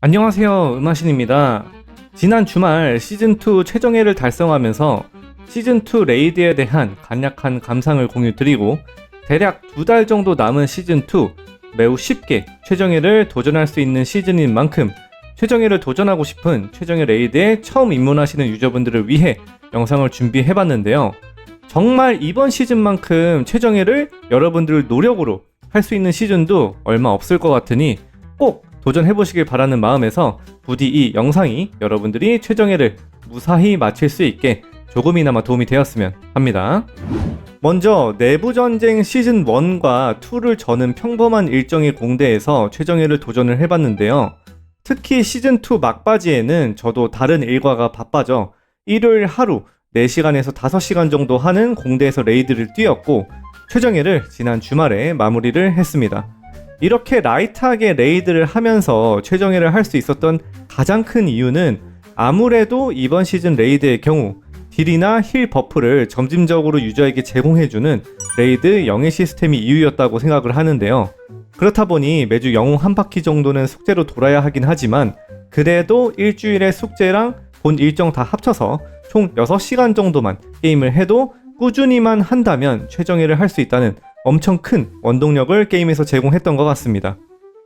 안녕하세요. 음하신입니다. 지난 주말 시즌2 최종회를 달성하면서 시즌2 레이드에 대한 간략한 감상을 공유 드리고 대략 두 달 정도 남은 시즌2 매우 쉽게 최종회를 도전할 수 있는 시즌인 만큼 최종회를 도전하고 싶은 최종회 레이드에 처음 입문하시는 유저분들을 위해 영상을 준비해 봤는데요. 정말 이번 시즌만큼 최종회를 여러분들 노력으로 할 수 있는 시즌도 얼마 없을 것 같으니 꼭 도전해보시길 바라는 마음에서 부디 이 영상이 여러분들이 최정예를 무사히 마칠 수 있게 조금이나마 도움이 되었으면 합니다. 먼저 내부전쟁 시즌 1과 2를 저는 평범한 일정의 공대에서 최정예를 도전을 해봤는데요. 특히 시즌 2 막바지에는 저도 다른 일과가 바빠져 일요일 하루 4시간에서 5시간 정도 하는 공대에서 레이드를 뛰었고 최정예를 지난 주말에 마무리를 했습니다. 이렇게 라이트하게 레이드를 하면서 최정예를 할 수 있었던 가장 큰 이유는 아무래도 이번 시즌 레이드의 경우 딜이나 힐 버프를 점진적으로 유저에게 제공해주는 레이드 영예 시스템이 이유였다고 생각을 하는데요. 그렇다 보니 매주 영웅 한 바퀴 정도는 숙제로 돌아야 하긴 하지만 그래도 일주일에 숙제랑 본 일정 다 합쳐서 총 6시간 정도만 게임을 해도 꾸준히만 한다면 최정예를 할 수 있다는 엄청 큰 원동력을 게임에서 제공했던 것 같습니다.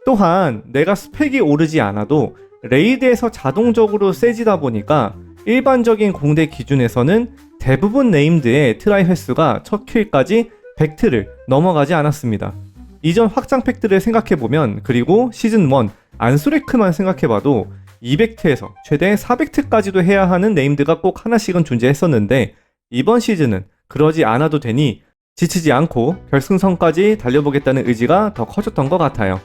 또한 내가 스펙이 오르지 않아도 레이드에서 자동적으로 세지다 보니까 일반적인 공대 기준에서는 대부분 네임드의 트라이 횟수가 첫 킬까지 100트를 넘어가지 않았습니다. 이전 확장 팩트를 생각해보면 그리고 시즌 1 안수레크만 생각해봐도 200트에서 최대 400트까지도 해야 하는 네임드가 꼭 하나씩은 존재했었는데 이번 시즌은 그러지 않아도 되니 지치지 않고 결승선까지 달려보겠다는 의지가 더 커졌던 것 같아요.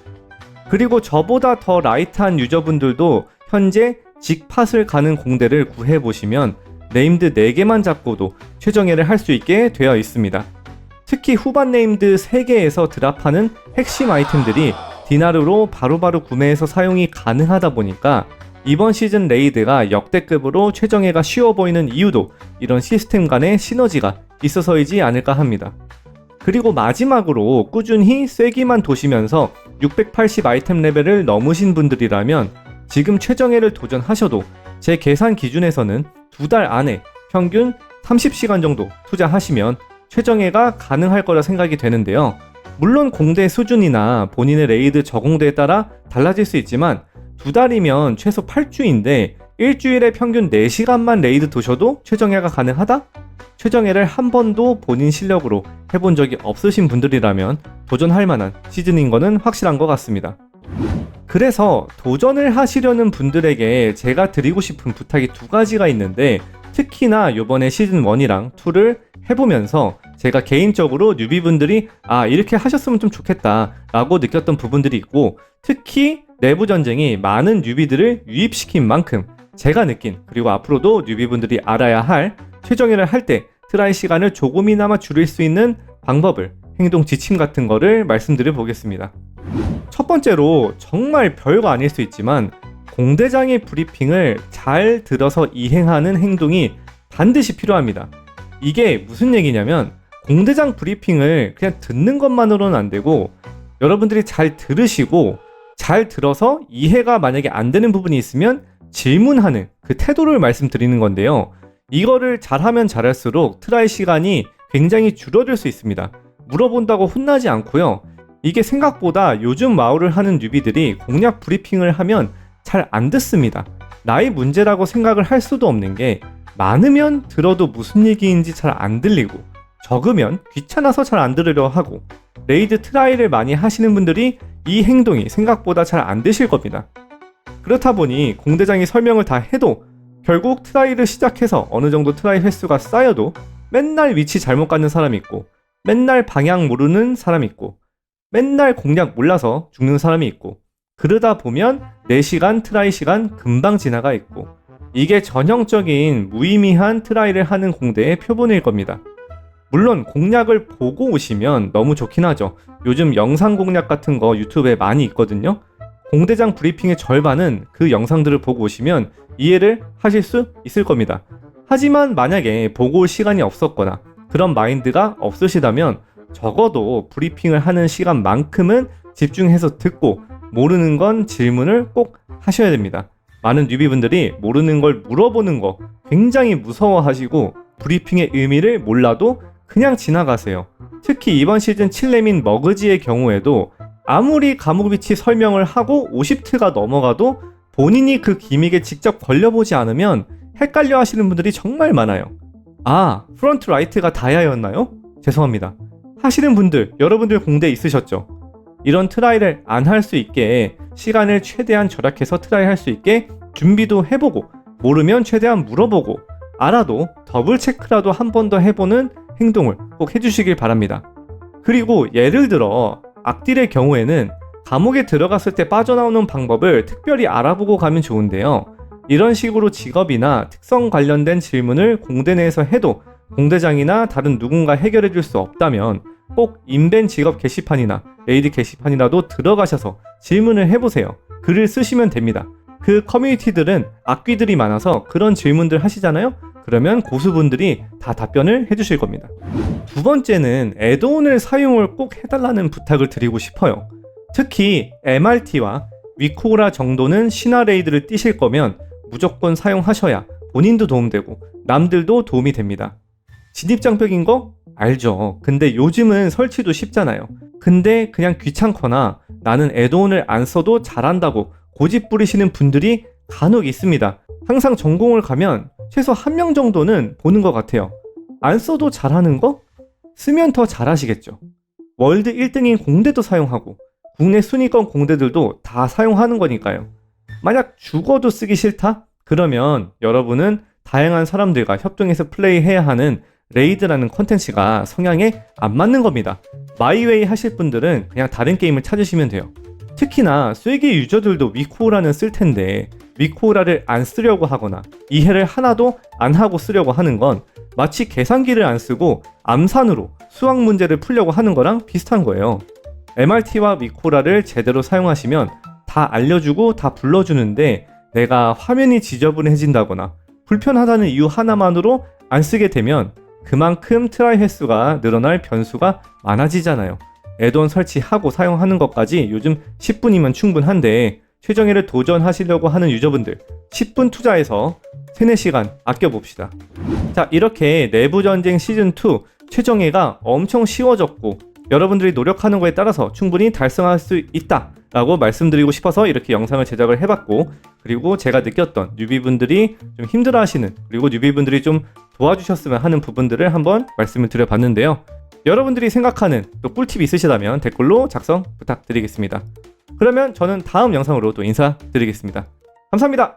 그리고 저보다 더 라이트한 유저분들도 현재 직팟을 가는 공대를 구해보시면 네임드 4개만 잡고도 최정예를 할 수 있게 되어 있습니다. 특히 후반 네임드 3개에서 드랍하는 핵심 아이템들이 디나르로 바로바로 구매해서 사용이 가능하다 보니까 이번 시즌 레이드가 역대급으로 최정예가 쉬워 보이는 이유도 이런 시스템 간의 시너지가 있어서이지 않을까 합니다. 그리고 마지막으로 꾸준히 쐐기만 도시면서 680 아이템 레벨을 넘으신 분들이라면 지금 최정예를 도전하셔도 제 계산 기준에서는 두 달 안에 평균 30시간 정도 투자하시면 최정예가 가능할 거라 생각이 되는데요. 물론 공대 수준이나 본인의 레이드 적응도에 따라 달라질 수 있지만 두 달이면 최소 8주인데 일주일에 평균 4시간만 레이드 도셔도 최정예가 가능하다? 최정예를 한 번도 본인 실력으로 해본 적이 없으신 분들이라면 도전할 만한 시즌인 거는 확실한 것 같습니다. 그래서 도전을 하시려는 분들에게 제가 드리고 싶은 부탁이 두 가지가 있는데 특히나 요번에 시즌 1이랑 2를 해보면서 제가 개인적으로 뉴비분들이 아 이렇게 하셨으면 좀 좋겠다 라고 느꼈던 부분들이 있고 특히 내부 전쟁이 많은 뉴비들을 유입시킨 만큼 제가 느낀 그리고 앞으로도 뉴비분들이 알아야 할 최정예를 할때 트라이 시간을 조금이나마 줄일 수 있는 방법을 행동 지침 같은 거를 말씀드려 보겠습니다. 첫 번째로 정말 별거 아닐 수 있지만 공대장의 브리핑을 잘 들어서 이행하는 행동이 반드시 필요합니다. 이게 무슨 얘기냐면 공대장 브리핑을 그냥 듣는 것만으로는 안 되고 여러분들이 잘 들으시고 잘 들어서 이해가 만약에 안 되는 부분이 있으면 질문하는 그 태도를 말씀드리는 건데요. 이거를 잘하면 잘할수록 트라이 시간이 굉장히 줄어들 수 있습니다. 물어본다고 혼나지 않고요. 이게 생각보다 요즘 마을을 하는 뉴비들이 공략 브리핑을 하면 잘 안 듣습니다. 나의 문제라고 생각을 할 수도 없는 게 많으면 들어도 무슨 얘기인지 잘 안 들리고 적으면 귀찮아서 잘 안 들으려 하고 레이드 트라이를 많이 하시는 분들이 이 행동이 생각보다 잘 안 되실 겁니다. 그렇다 보니 공대장이 설명을 다 해도 결국 트라이를 시작해서 어느 정도 트라이 횟수가 쌓여도 맨날 위치 잘못 갖는 사람 있고 맨날 방향 모르는 사람 있고 맨날 공략 몰라서 죽는 사람이 있고 그러다 보면 4시간 트라이 시간 금방 지나가 있고 이게 전형적인 무의미한 트라이를 하는 공대의 표본일 겁니다. 물론 공략을 보고 오시면 너무 좋긴 하죠. 요즘 영상 공략 같은 거 유튜브에 많이 있거든요. 공대장 브리핑의 절반은 그 영상들을 보고 오시면 이해를 하실 수 있을 겁니다. 하지만 만약에 보고 올 시간이 없었거나 그런 마인드가 없으시다면 적어도 브리핑을 하는 시간만큼은 집중해서 듣고 모르는 건 질문을 꼭 하셔야 됩니다. 많은 뉴비분들이 모르는 걸 물어보는 거 굉장히 무서워하시고 브리핑의 의미를 몰라도 그냥 지나가세요. 특히 이번 시즌 7렘인 머그지의 경우에도 아무리 위치 설명을 하고 50트가 넘어가도 본인이 그 기믹에 직접 걸려보지 않으면 헷갈려 하시는 분들이 정말 많아요. 아, 프런트 라이트가 다야였나요? 죄송합니다. 하시는 분들, 여러분들 공대 있으셨죠? 이런 트라이를 안 할 수 있게 시간을 최대한 절약해서 트라이 할 수 있게 준비도 해보고 모르면 최대한 물어보고 알아도 더블 체크라도 한 번 더 해보는 행동을 꼭 해주시길 바랍니다. 그리고 예를 들어 악딜의 경우에는 감옥에 들어갔을 때 빠져나오는 방법을 특별히 알아보고 가면 좋은데요. 이런 식으로 직업이나 특성 관련된 질문을 공대 내에서 해도 공대장이나 다른 누군가 해결해 줄 수 없다면 꼭 인벤 직업 게시판이나 레이드 게시판이라도 들어가셔서 질문을 해보세요. 글을 쓰시면 됩니다. 그 커뮤니티들은 악귀들이 많아서 그런 질문들 하시잖아요? 그러면 고수분들이 다 답변을 해주실 겁니다. 두 번째는 애드온을 사용을 꼭 해달라는 부탁을 드리고 싶어요. 특히 MRT와 위코라 정도는 신화 레이드를 뛰실 거면 무조건 사용하셔야 본인도 도움되고 남들도 도움이 됩니다. 진입장벽인 거 알죠. 근데 요즘은 설치도 쉽잖아요. 근데 그냥 귀찮거나 나는 애드온을 안 써도 잘한다고 고집 부리시는 분들이 간혹 있습니다. 항상 전공을 가면 최소 한 명 정도는 보는 것 같아요. 안 써도 잘하는 거? 쓰면 더 잘하시겠죠. 월드 1등인 공대도 사용하고 국내 순위권 공대들도 다 사용하는 거니까요. 만약 죽어도 쓰기 싫다? 그러면 여러분은 다양한 사람들과 협동해서 플레이해야 하는 레이드라는 컨텐츠가 성향에 안 맞는 겁니다. 마이웨이 하실 분들은 그냥 다른 게임을 찾으시면 돼요. 특히나 쐐기 유저들도 위코라는 쓸 텐데 위코라를 안 쓰려고 하거나 이해를 하나도 안 하고 쓰려고 하는 건 마치 계산기를 안 쓰고 암산으로 수학 문제를 풀려고 하는 거랑 비슷한 거예요. MRT와 위코라를 제대로 사용하시면 다 알려주고 다 불러주는데 내가 화면이 지저분해진다거나 불편하다는 이유 하나만으로 안 쓰게 되면 그만큼 트라이 횟수가 늘어날 변수가 많아지잖아요. 애돈 설치하고 사용하는 것까지 요즘 10분이면 충분한데 최정예를 도전하시려고 하는 유저분들 10분 투자해서 3, 4시간 아껴봅시다. 자 이렇게 내부전쟁 시즌2 최정예가 엄청 쉬워졌고 여러분들이 노력하는 거에 따라서 충분히 달성할 수 있다 라고 말씀드리고 싶어서 이렇게 영상을 제작을 해봤고 그리고 제가 느꼈던 뉴비분들이 좀 힘들어 하시는 그리고 뉴비분들이 좀 도와주셨으면 하는 부분들을 한번 말씀을 드려봤는데요 여러분들이 생각하는 또 꿀팁이 있으시다면 댓글로 작성 부탁드리겠습니다 그러면 저는 다음 영상으로 또 인사드리겠습니다. 감사합니다